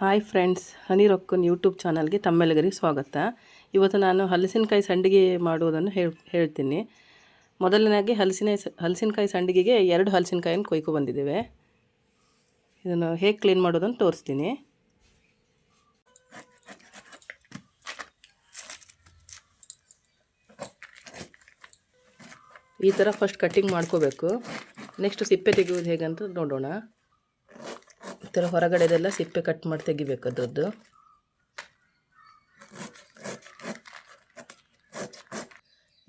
Hi friends, ಹನಿ ರೊಕ್ಕನ್ YouTube ಚಾನಲ್ಗೆ ತಮ್ಮೆಲ್ಲರಿಗೂ ಸ್ವಾಗತ. ಇವತ್ತು ನಾನು ಹಲಸಿನಕಾಯಿ ಸಂಡಿಗೆ ಮಾಡುವುದನ್ನು ಹೇಳಿ, ಹೇಳ್ತೀನಿ. ಮೊದಲನೇದಾಗಿ ಹಲಸಿನ, ಹಲಸಿನಕಾಯಿ ಸಂಡಿಗೆಗೆ ಎರಡು ಹಲಸಿನಕಾಯಿನ ಕೊಯ್ಕೊ ಬಂದಿದ್ದೇವೆ. ಇದನ್ನು ಹೇಗೆ ಕ್ಲೀನ್ ಮಾಡೋದನ್ನು ತೋರಿಸ್ತೀನಿ. ಈ ಥರ ಫಸ್ಟ್ ಕಟ್ಟಿಂಗ್ ಮಾಡ್ಕೋಬೇಕು. ನೆಕ್ಸ್ಟ್ ಸಿಪ್ಪೆ ತೆಗೆಯೋದು ಹೇಗಂತ ನೋಡೋಣ. ಥರ ಹೊರಗಡೆದೆಲ್ಲ ಸಿಪ್ಪೆ ಕಟ್ ಮಾಡಿ ತೆಗಿಬೇಕು ಅದ್ರದ್ದು.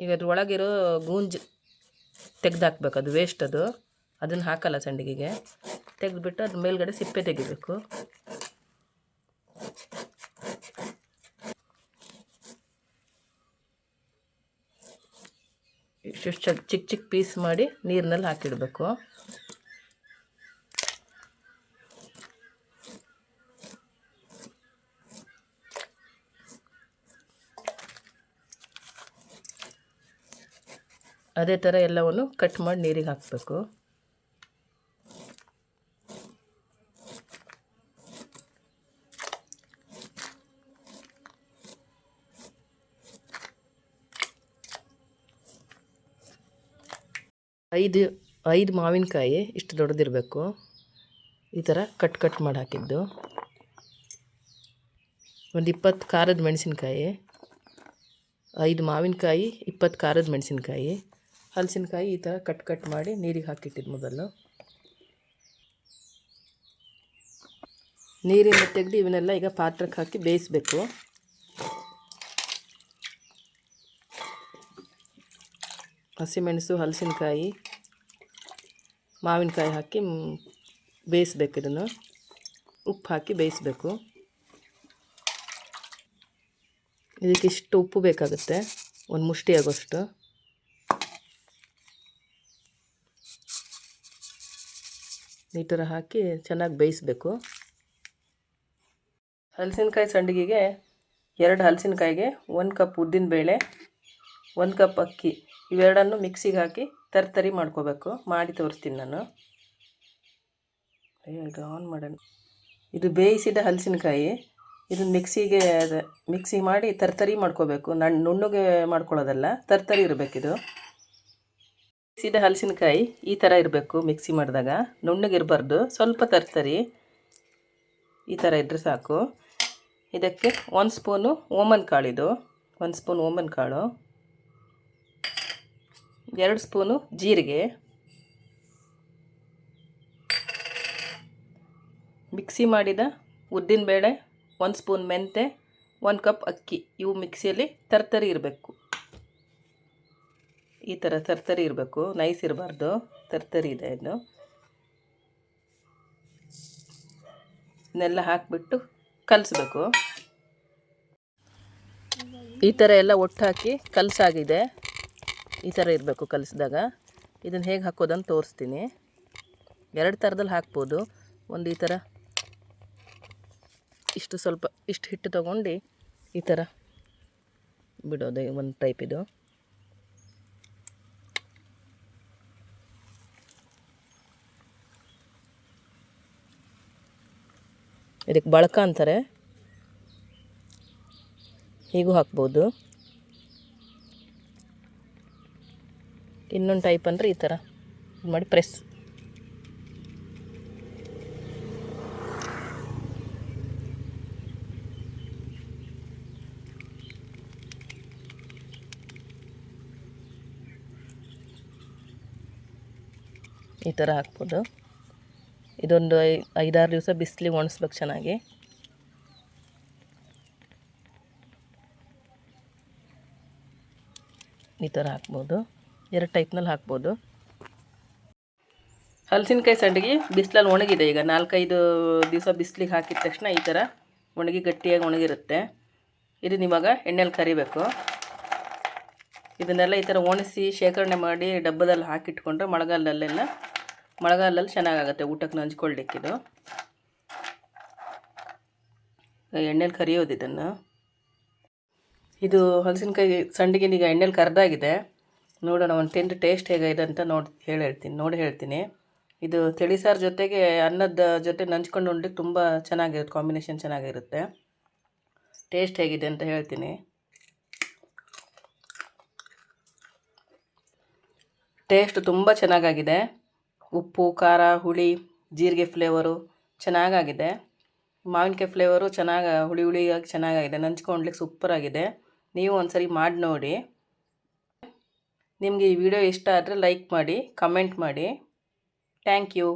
ಈಗ ಅದ್ರ ಒಳಗಿರೋ ಗೂಂಜ್ ತೆಗ್ದಾಕ್ಬೇಕು ಅದು ವೇಸ್ಟ್ ಅದು. ಅದನ್ನು ಹಾಕಲ್ಲ ಸಂಡಿಗೆಗೆ. ತೆಗೆದುಬಿಟ್ಟು ಅದ್ರ ಮೇಲ್ಗಡೆ ಸಿಪ್ಪೆ ತೆಗಿಬೇಕು. ಚಿಕ್ಕ ಚಿಕ್ಕ ಪೀಸ್ ಮಾಡಿ ನೀರಿನಲ್ಲಿ ಹಾಕಿಡಬೇಕು. ಅದೇ ಥರ ಎಲ್ಲವನ್ನು ಕಟ್ ಮಾಡಿ ನೀರಿಗೆ ಹಾಕಬೇಕು. ಐದು ಐದು ಮಾವಿನಕಾಯಿ ಇಷ್ಟು ದೊಡ್ಡದಿರಬೇಕು. ಈ ಥರ ಕಟ್ ಕಟ್ ಮಾಡಿ ಹಾಕಿದ್ದು. ಒಂದು ಇಪ್ಪತ್ತು ಖಾರದ ಮೆಣಸಿನ್ಕಾಯಿ, ಐದು ಮಾವಿನಕಾಯಿ, ಇಪ್ಪತ್ತು ಖಾರದ ಮೆಣಸಿನ್ಕಾಯಿ. ಹಲಸಿನಕಾಯಿ ಈ ಥರ ಕಟ್ ಕಟ್ ಮಾಡಿ ನೀರಿಗೆ ಹಾಕಿಟ್ಟಿದ್ದು ಮೊದಲು. ನೀರಿಂದ ತೆಗೆದು ಇವನ್ನೆಲ್ಲ ಈಗ ಪಾತ್ರಕ್ಕೆ ಹಾಕಿ ಬೇಯಿಸಬೇಕು. ಹಸಿಮೆಣಸು, ಹಲಸಿನಕಾಯಿ, ಮಾವಿನಕಾಯಿ ಹಾಕಿ ಬೇಯಿಸ್ಬೇಕು ಇದನ್ನು. ಉಪ್ಪು ಹಾಕಿ ಬೇಯಿಸಬೇಕು. ಇದಕ್ಕೆ ಇಷ್ಟು ಉಪ್ಪು ಬೇಕಾಗುತ್ತೆ. ಒಂದು ಮುಷ್ಟಿ ಆಗೋಷ್ಟು ಥರ ಹಾಕಿ ಚೆನ್ನಾಗಿ ಬೇಯಿಸಬೇಕು. ಹಲಸಿನಕಾಯಿ ಸಂಡಿಗೆಗೆ ಎರಡು ಹಲಸಿನಕಾಯಿಗೆ ಒಂದು ಕಪ್ ಉದ್ದಿನಬೇಳೆ ಒಂದು ಕಪ್ ಅಕ್ಕಿ, ಇವೆರಡನ್ನು ಮಿಕ್ಸಿಗೆ ಹಾಕಿ ತರ್ತರಿ ಮಾಡ್ಕೋಬೇಕು. ಮಾಡಿ ತೋರಿಸ್ತೀನಿ ನಾನು. ಈಗ ಆನ್ ಮಾಡೋಣ. ಇದು ಬೇಯಿಸಿದ ಹಲಸಿನಕಾಯಿ ಇದನ್ನು ಮಿಕ್ಸಿಗೆ ಮಿಕ್ಸಿ ಮಾಡಿ ತರ್ತರಿ ಮಾಡ್ಕೋಬೇಕು. ನಾನು ನುಣ್ಣಗೆ ಮಾಡ್ಕೊಳ್ಳೋದಲ್ಲ, ತರ್ತರಿ ಇರಬೇಕಿದು. ಬೇಯಿಸಿದ ಹಲಸಿನಕಾಯಿ ಈ ಥರ ಇರಬೇಕು ಮಿಕ್ಸಿ ಮಾಡಿದಾಗ. ನುಣ್ಣಗಿರಬಾರ್ದು. ಸ್ವಲ್ಪ ತರ್ತರಿ. ಈ ಥರ ಇದ್ದರೆ ಸಾಕು. ಇದಕ್ಕೆ ಒಂದು ಸ್ಪೂನು ಓಮನ್ ಕಾಳಿದು ಒಂದು ಸ್ಪೂನ್ ಓಮನ್ ಕಾಳು. ಎರಡು ಸ್ಪೂನು ಜೀರಿಗೆ. ಮಿಕ್ಸಿ ಮಾಡಿದ ಉದ್ದಿನಬೇಳೆ, ಒಂದು ಸ್ಪೂನ್ ಮೆಂತೆ, ಒಂದು ಕಪ್ ಅಕ್ಕಿ. ಇವು ಮಿಕ್ಸಿಯಲ್ಲಿ ತರ್ತರಿ ಇರಬೇಕು. ಈ ಥರ ತರ್ತರಿ ಇರಬೇಕು. ನೈಸ್ ಇರಬಾರ್ದು. ತರ್ತರಿ ಇದೆ ಇದು ಇದನ್ನೆಲ್ಲ ಹಾಕಿಬಿಟ್ಟು ಕಲಿಸ್ಬೇಕು. ಈ ಥರ ಎಲ್ಲ ಒಟ್ಟು ಹಾಕಿ ಕಲಸಾಗಿದೆ. ಈ ಥರ ಇರಬೇಕು ಕಲಿಸಿದಾಗ. ಇದನ್ನು ಹೇಗೆ ಹಾಕೋದನ್ನು ತೋರಿಸ್ತೀನಿ. ಎರಡು ಥರದಲ್ಲಿ ಹಾಕ್ಬೋದು. ಒಂದು ಈ ಥರ ಇಷ್ಟು ಸ್ವಲ್ಪ ಇಷ್ಟು ಹಿಟ್ಟು ತೊಗೊಂಡು ಈ ಥರ ಬಿಡೋದು. ಒಂದು ಟೈಪ್ ಇದು. ಇದಕ್ಕೆ ಬಳಕ ಅಂತಾರೆ. ಹೀಗೂ ಹಾಕ್ಬೋದು. ಇನ್ನೊಂದು ಟೈಪ್ ಅಂದರೆ ಈ ಥರ ಮಾಡಿ ಪ್ರೆಸ್ ಈ ಥರ ಹಾಕ್ಬೋದು. ಇದೊಂದು ಐದಾರು ದಿವಸ ಬಿಸಿಲಿಗೆ ಒಣಸ್ಬೇಕು ಚೆನ್ನಾಗಿ. ಈ ಥರ ಹಾಕ್ಬೋದು. ಎರಡು ಟೈಪ್ನಲ್ಲಿ ಹಾಕ್ಬೋದು. ಹಲಸಿನಕಾಯಿ ಸಂಡಿಗೆ ಬಿಸಿಲಲ್ಲಿ ಒಣಗಿದೆ. ಈಗ ನಾಲ್ಕೈದು ದಿವಸ ಬಿಸಿಲಿಗೆ ಹಾಕಿದ ತಕ್ಷಣ ಈ ಥರ ಒಣಗಿ ಗಟ್ಟಿಯಾಗಿ ಒಣಗಿರುತ್ತೆ. ಇದನ್ನ ಇವಾಗ ಎಣ್ಣೆಲಿ ಕರಿಬೇಕು. ಇದನ್ನೆಲ್ಲ ಈ ಥರ ಒಣಸಿ ಶೇಖರಣೆ ಮಾಡಿ ಡಬ್ಬದಲ್ಲಿ ಹಾಕಿಟ್ಕೊಂಡ್ರೆ ಮಳೆಗಾಲದಲ್ಲೆಲ್ಲ ಮಳೆಗಾಲದಲ್ಲಿ ಚೆನ್ನಾಗಾಗುತ್ತೆ, ಊಟಕ್ಕೆ ನಂಚ್ಕೊಳ್ಳಿಕ್ಕಿದು ಎಣ್ಣೆಲಿ ಕರಿಯೋದು ಇದನ್ನು. ಇದು ಹಲಸಿನಕಾಯಿ ಸಂಡಿಗೆ ಈಗ ಎಣ್ಣೆಲಿ ಕರೆದಾಗಿದೆ. ನೋಡೋಣ, ಒಂದು ತಿಂದು ಟೇಸ್ಟ್ ಹೇಗಿದೆ ಅಂತ ನೋಡಿ ಹೇಳಿ ಹೇಳ್ತೀನಿ ನೋಡಿ ಹೇಳ್ತೀನಿ. ಇದು ತಿಳಿಸಾರು ಜೊತೆಗೆ ಅನ್ನದ ಜೊತೆ ನಂಚ್ಕೊಂಡು ಉಂಡ್ಲಿಕ್ಕೆ ತುಂಬ ಚೆನ್ನಾಗಿರುತ್ತೆ, ಕಾಂಬಿನೇಷನ್ ಚೆನ್ನಾಗಿರುತ್ತೆ. ಟೇಸ್ಟ್ ಹೇಗಿದೆ ಅಂತ ಹೇಳ್ತೀನಿ. ಟೇಸ್ಟ್ ತುಂಬ ಚೆನ್ನಾಗಾಗಿದೆ. ಉಪ್ಪು, ಖಾರ, ಹುಳಿ, ಜೀರಿಗೆ ಫ್ಲೇವರು ಚೆನ್ನಾಗಾಗಿದೆ. ಮಾವಿನಕಾಯಿ ಫ್ಲೇವರು ಚೆನ್ನಾಗಿ, ಹುಳಿ ಹುಳಿಯಾಗಿ ಚೆನ್ನಾಗಾಗಿದೆ. ನಂಚ್ಕೊಳ್ಲಿಕ್ಕೆ ಸೂಪರಾಗಿದೆ ನೀವು ಒಂದ್ಸರಿ ಮಾಡಿ ನೋಡಿ. ನಿಮಗೆ ಈ ವಿಡಿಯೋ ಇಷ್ಟ ಆದರೆ ಲೈಕ್ ಮಾಡಿ ಕಮೆಂಟ್ ಮಾಡಿ. Thank you